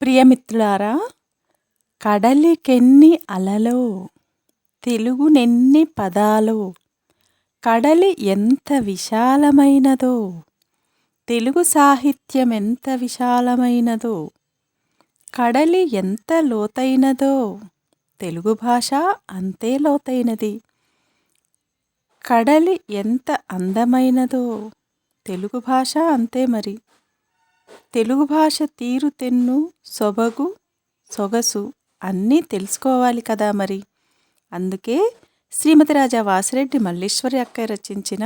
ప్రియమిత్రులారా కడలికెన్ని అలలో తెలుగునెన్ని పదాలు కడలి ఎంత విశాలమైనదో తెలుగు సాహిత్యం ఎంత విశాలమైనదో కడలి ఎంత లోతైనదో తెలుగు భాష అంతే లోతైనది కడలి ఎంత అందమైనదో తెలుగు భాష అంతే మరి. తెలుగు భాష తీరుతెన్ను సొబగు సొగసు అన్నీ తెలుసుకోవాలి కదా మరి. అందుకే శ్రీమతి రాజా వాసిరెడ్డి మల్లీశ్వరి అక్క రచించిన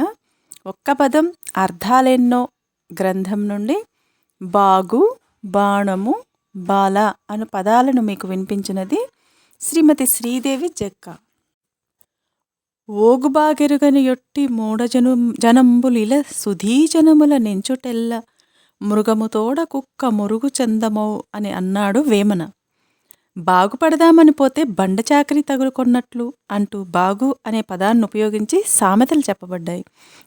ఒక్క పదం అర్థాలెన్నో గ్రంథం నుండి బాగు బాణము బాల అను పదాలను మీకు వినిపించినది శ్రీమతి శ్రీదేవి జక్క. ఓగుబాగెరుగని యొట్టి మూడజను జనంబులిల సుధీజనముల నెంచుటెల్ల మృగముతోడ కుక్క మురుగు చందమౌ అని అన్నాడు వేమన. బాగుపడదామని పోతే బండ చాకరి తగులుకొన్నట్లు అంటూ బాగు అనే పదాన్ని ఉపయోగించి సామెతలు చెప్పబడ్డాయి.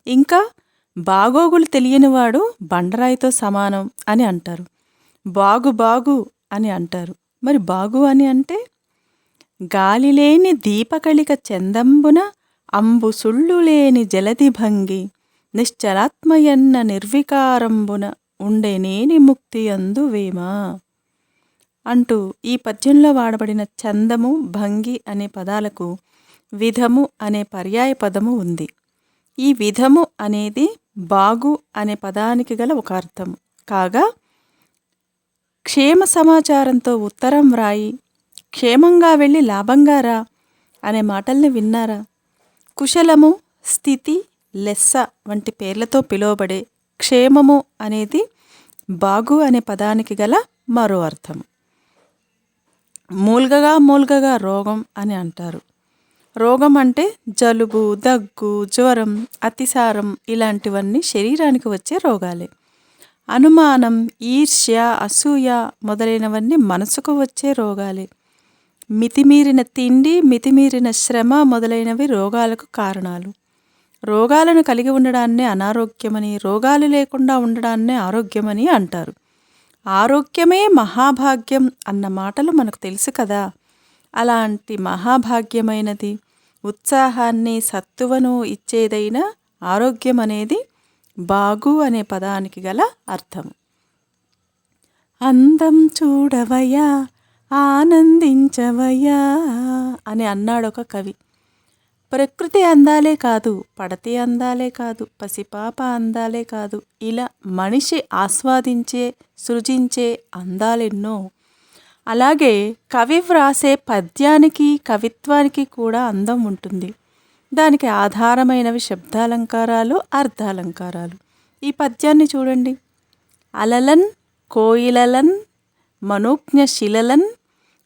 ఇంకా బాగోగులు తెలియనివాడు బండరాయితో సమానం అని అంటారు. బాగు బాగు అని అంటారు. మరి బాగు అని అంటే? గాలిలేని దీపకళిక చందంబున అంబు సుళ్ళు లేని జలది భంగి నిశ్చలాత్మయన్న నిర్వికారంబున ఉండేనేని ముక్తి అందువేమా అంటూ ఈ పద్యంలో వాడబడిన చందము భంగి అనే పదాలకు విధము అనే పర్యాయ పదము ఉంది. ఈ విధము అనేది బాగు అనే పదానికి గల ఒక అర్థం కాగా క్షేమ సమాచారంతో ఉత్తరం వ్రాయి క్షేమంగా వెళ్ళి లాభంగా రా అనే మాటల్ని విన్నారా? కుశలము స్థితి లెస్స వంటి పేర్లతో పిలువబడే క్షేమము అనేది బాగు అనే పదానికి గల మరో అర్థం మూల్గగా మూల్గగా రోగం అని అంటారు. రోగం అంటే జలుబు దగ్గు జ్వరం అతిసారం ఇలాంటివన్నీ శరీరానికి వచ్చే రోగాలే. అనుమానం ఈర్ష్య అసూయ మొదలైనవన్నీ మనసుకు వచ్చే రోగాలే. మితిమీరిన తిండి మితిమీరిన శ్రమ మొదలైనవి రోగాలకు కారణాలు. రోగాలను కలిగి ఉండడాన్నే అనారోగ్యమని రోగాలు లేకుండా ఉండడాన్నే ఆరోగ్యమని అంటారు. ఆరోగ్యమే మహాభాగ్యం అన్న మాటలు మనకు తెలుసు కదా. అలాంటి మహాభాగ్యమైనది ఉత్సాహాన్ని సత్తువను ఇచ్చేదైన ఆరోగ్యం అనేది బాగు అనే పదానికి గల అర్థం అందం చూడవయ్యా ఆనందించవయ్యా అని అన్నాడు ఒక కవి. ప్రకృతి అందాలే కాదు పడతి అందాలే కాదు పసిపాప అందాలే కాదు ఇలా మనిషి ఆస్వాదించే సృజించే అందాలెన్నో. అలాగే కవి వ్రాసే పద్యానికి కవిత్వానికి కూడా అందం ఉంటుంది. దానికి ఆధారమైనవి శబ్దాలంకారాలు అర్థాలంకారాలు. ఈ పద్యాన్ని చూడండి. అలలన్ కోయిలలన్ మనోజ్ఞ శిలలన్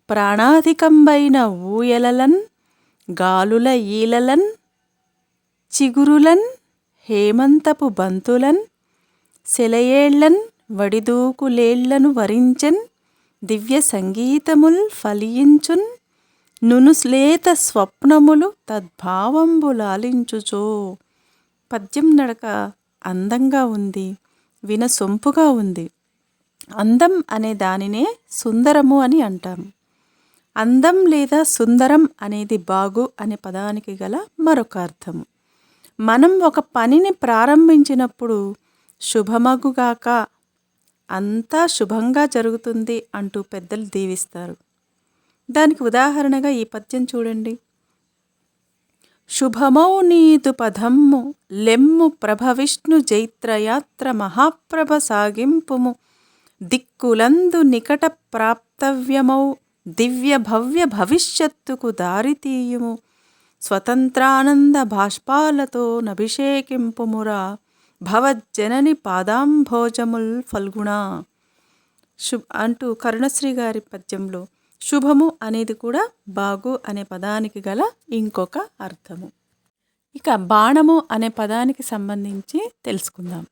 ప్రాణాధికంబైన ఊయలలన్ గాలుల ఈలలన్ చిగురులన్ హేమంతపు బంతులన్ సెలయేళ్ళన్ వడిదూకులేళ్ళను వరించన్ దివ్య సంగీతముల్ ఫలియించున్ నునుశ్లేత స్వప్నములు తద్భావంబులాలించుచో. పద్యం నడక అందంగా ఉంది వినసొంపుగా ఉంది. అందం అనే దానినే సుందరము అని అంటాము అందం లేదా సుందరం అనేది బాగు అనే పదానికి గల మరొక అర్థం మనం ఒక పనిని ప్రారంభించినప్పుడు శుభమగుగాక అంతా శుభంగా జరుగుతుంది అంటూ పెద్దలు దీవిస్తారు. దానికి ఉదాహరణగా ఈ పద్యం చూడండి. శుభమౌ నీదు పదమ్ము లెమ్ము ప్రభవిష్ణు జైత్రయాత్ర మహాప్రభ సాగింపుము దిక్కులందు నికట ప్రాప్తవ్యమౌ దివ్య భవ్య భవిష్యత్తుకు దారితీయుము. స్వతంత్రానంద బాష్పాలతో నభిషేకింపుమురా భవజ్జనని పాదాంభోజముల్ ఫల్గుణ. శు అంటూ కరుణశ్రీ గారి పద్యంలో శుభము అనేది కూడా బాగు అనే పదానికి గల ఇంకొక అర్థము. ఇక బాణము అనే పదానికి సంబంధించి తెలుసుకుందాం.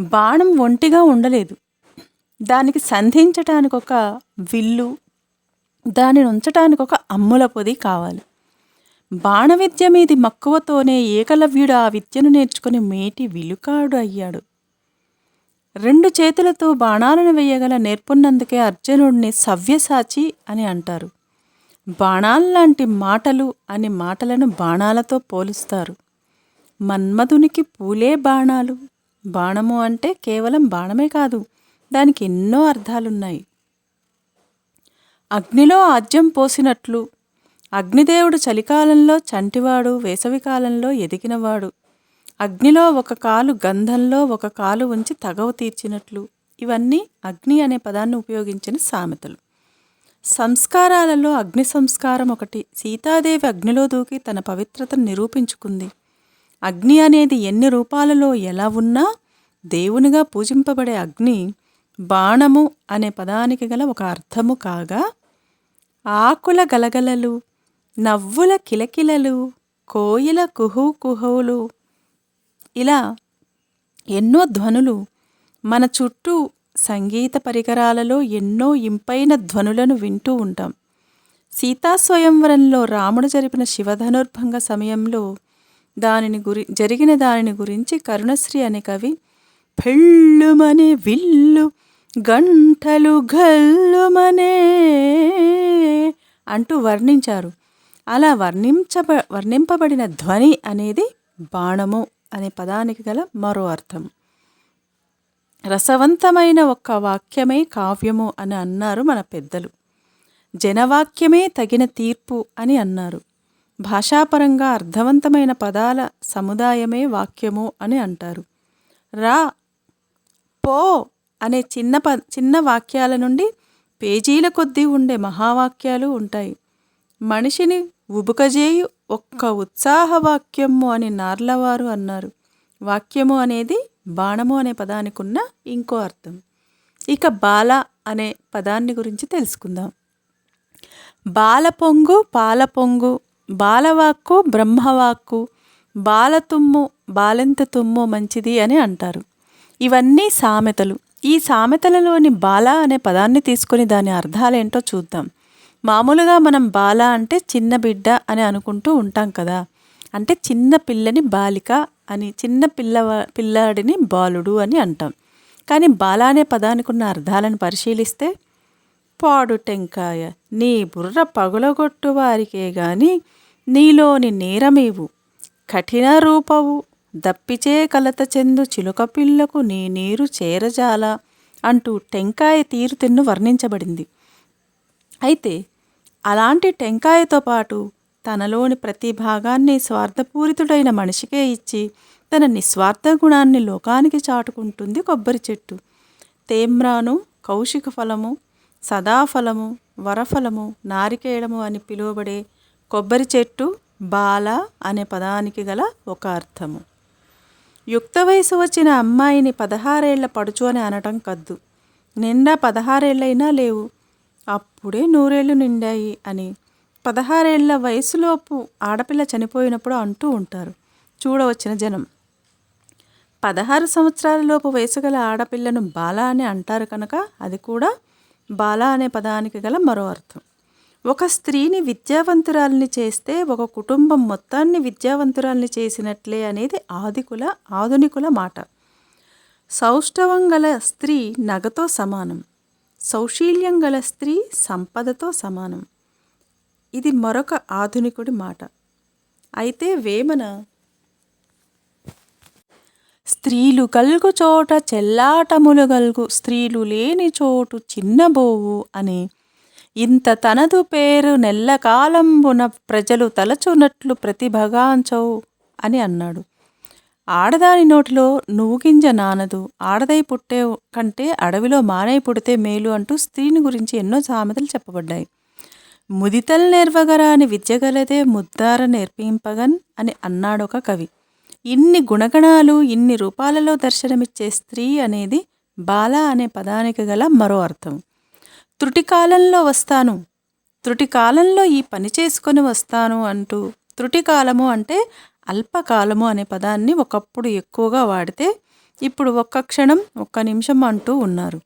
బాణం ఒంటిగా ఉండలేదు. దానికి సంధించటానికి ఒక విల్లు దానిని ఉంచటానికి ఒక అమ్ముల పొది కావాలి. బాణ విద్య మీది మక్కువతోనే ఏకలవ్యుడు ఆ విద్యను నేర్చుకుని మేటి విలుకాడు అయ్యాడు. రెండు చేతులతో బాణాలను వేయగల నేర్పున్నందుకే అర్జునుడిని సవ్యసాచి అని అంటారు. బాణాల్లాంటి మాటలు అని మాటలను బాణాలతో పోలుస్తారు. మన్మధునికి పూలే బాణాలు. బాణము అంటే కేవలం బాణమే కాదు దానికి ఎన్నో అర్థాలున్నాయి. అగ్నిలో ఆద్యం పోసినట్లు. అగ్నిదేవుడు చలికాలంలో చంటివాడు వేసవికాలంలో ఎదిగినవాడు. అగ్నిలో ఒక కాలు గంధంలో ఒక కాలు ఉంచి తగవ తీర్చినట్లు. ఇవన్నీ అగ్ని అనే పదాన్ని ఉపయోగించిన సామెతలు. సంస్కారాలలో అగ్ని సంస్కారం ఒకటి. సీతాదేవి అగ్నిలో దూకి తన పవిత్రతను నిరూపించుకుంది. అగ్ని అనేది ఎన్ని రూపాలలో ఎలా ఉన్నా దేవునిగా పూజింపబడే అగ్ని బాణము అనే పదానికి గల ఒక అర్థము కాగా ఆకుల గలగలలు నవ్వుల కిలకిలలు కోయిల కుహూ కుహువులు ఇలా ఎన్నో ధ్వనులు మన చుట్టూ సంగీత పరికరాలలో ఎన్నో ఇంపైన ధ్వనులను వింటూ ఉంటాం. సీతాస్వయంవరంలో రాముడు జరిపిన శివధనుర్భంగ సమయంలో దానిని గురి జరిగిన దానిని గురించి కరుణశ్రీ అనే కవి పెళ్ళుమనే విల్లు గంటలు గల్లుమనే అంటూ వర్ణించారు. అలా వర్ణించబ వర్ణింపబడిన ధ్వని అనేది బాణము అనే పదానికి గల మరో అర్థం. రసవంతమైన ఒక్క వాక్యమే కావ్యము అని అన్నారు మన పెద్దలు. జనవాక్యమే తగిన తీర్పు అని అన్నారు. భాషాపరంగా అర్థవంతమైన పదాల సముదాయమే వాక్యము అని అంటారు. రా పో అనే చిన్న ప చిన్న వాక్యాల నుండి పేజీల కొద్దీ ఉండే మహావాక్యాలు ఉంటాయి. మనిషిని ఉబుకజేయు ఒక్క ఉత్సాహ వాక్యము అని నార్లవారు అన్నారు. వాక్యము అనేది బాణము అనే పదానికి ఉన్న ఇంకో అర్థం. ఇక బాల అనే పదాన్ని గురించి తెలుసుకుందాం. బాల పొంగు పాల పొంగు బాలవాక్కు బ్రహ్మవాక్కు బాలతుమ్ము బాలెంత తుమ్ము మంచిది అని అంటారు. ఇవన్నీ సామెతలు. ఈ సామెతలలోని బాల అనే పదాన్ని తీసుకొని దాని అర్థాలేంటో చూద్దాం. మామూలుగా మనం బాల అంటే చిన్న బిడ్డ అని అనుకుంటూ ఉంటాం కదా. అంటే చిన్న పిల్లని బాలిక అని చిన్న పిల్ల పిల్లాడిని బాలుడు అని అంటాం. కానీ బాల అనే పదానికి ఉన్న అర్థాలను పరిశీలిస్తే పాడు టెంకాయ నీ బుర్ర పగులగొట్టు వారికే గాని నీలోని నేరమేవు కఠిన రూపవు. దప్పిచే కలత చెందు చిలుక పిల్లకు నీ నీరు చేరజాల అంటూ టెంకాయ తీరుతెన్ను వర్ణించబడింది. అయితే అలాంటి టెంకాయతో పాటు తనలోని ప్రతి భాగాన్ని స్వార్థపూరితుడైన మనిషికే ఇచ్చి తన నిస్వార్థ గుణాన్ని లోకానికి చాటుకుంటుంది కొబ్బరి చెట్టు. తేమ్రాను కౌశిక ఫలము సదాఫలము వరఫలము నారికేయడము అని పిలువబడే కొబ్బరి చెట్టు బాల అనే పదానికి గల ఒక అర్థము. యుక్త వయసు వచ్చిన అమ్మాయిని పదహారేళ్ళ పడుచు అని అనటం కద్దు. నిండా పదహారేళ్ళైనా లేవు. అప్పుడే నూరేళ్ళు నిండాయి అని పదహారేళ్ళ వయసులోపు ఆడపిల్ల చనిపోయినప్పుడు అంటూ ఉంటారు. చూడవచ్చిన జనం. పదహారు సంవత్సరాలలోపు వయసు గల ఆడపిల్లను బాల అని అంటారు కనుక అది కూడా బాల అనే పదానికి గల మరో అర్థం. ఒక స్త్రీని విద్యావంతురాల్ని చేస్తే ఒక కుటుంబం మొత్తాన్ని విద్యావంతురాల్ని చేసినట్లే అనేది ఆదికుల ఆధునికుల మాట. సౌష్ఠవం గల స్త్రీ నగతో సమానం. సౌశీల్యం గల స్త్రీ సంపదతో సమానం. ఇది మరొక ఆధునికుడి మాట. అయితే వేమన స్త్రీలు గల్గు చోట చెల్లాటములు గల్గు స్త్రీలు లేని చోటు చిన్నబోవు అనే ఇంత తనదు పేరు నెల్లకాలంబున ప్రజలు తలచునట్లు ప్రతిభగాంచవు అని అన్నాడు. ఆడదాని నోటిలో నువ్వు గింజ నానదు ఆడదై పుట్టే కంటే అడవిలో మానై పుడితే మేలు అంటూ స్త్రీని గురించి ఎన్నో సామెతలు చెప్పబడ్డాయి. ముదితల్ నేర్వగరాని విద్యగలదే ముద్దార నేర్పింపగన్ అని అన్నాడొక కవి. ఇన్ని గుణగణాలు ఇన్ని రూపాలలో దర్శనమిచ్చే స్త్రీ అనేది బాల అనే పదానికి గల మరో అర్థం. త్రుటి కాలంలో వస్తాను. త్రుటి కాలంలో ఈ పని చేసుకొని వస్తాను అంటూ త్రుటి కాలము అంటే అల్పకాలము అనే పదాన్ని ఒకప్పుడు ఎక్కువగా వాడితే ఇప్పుడు ఒక్క క్షణం ఒక్క నిమిషం అంటూ ఉన్నారు.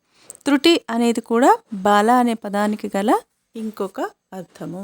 త్రుటి అనేది కూడా బాల అనే పదానికి గల ఇంకొక అర్థము.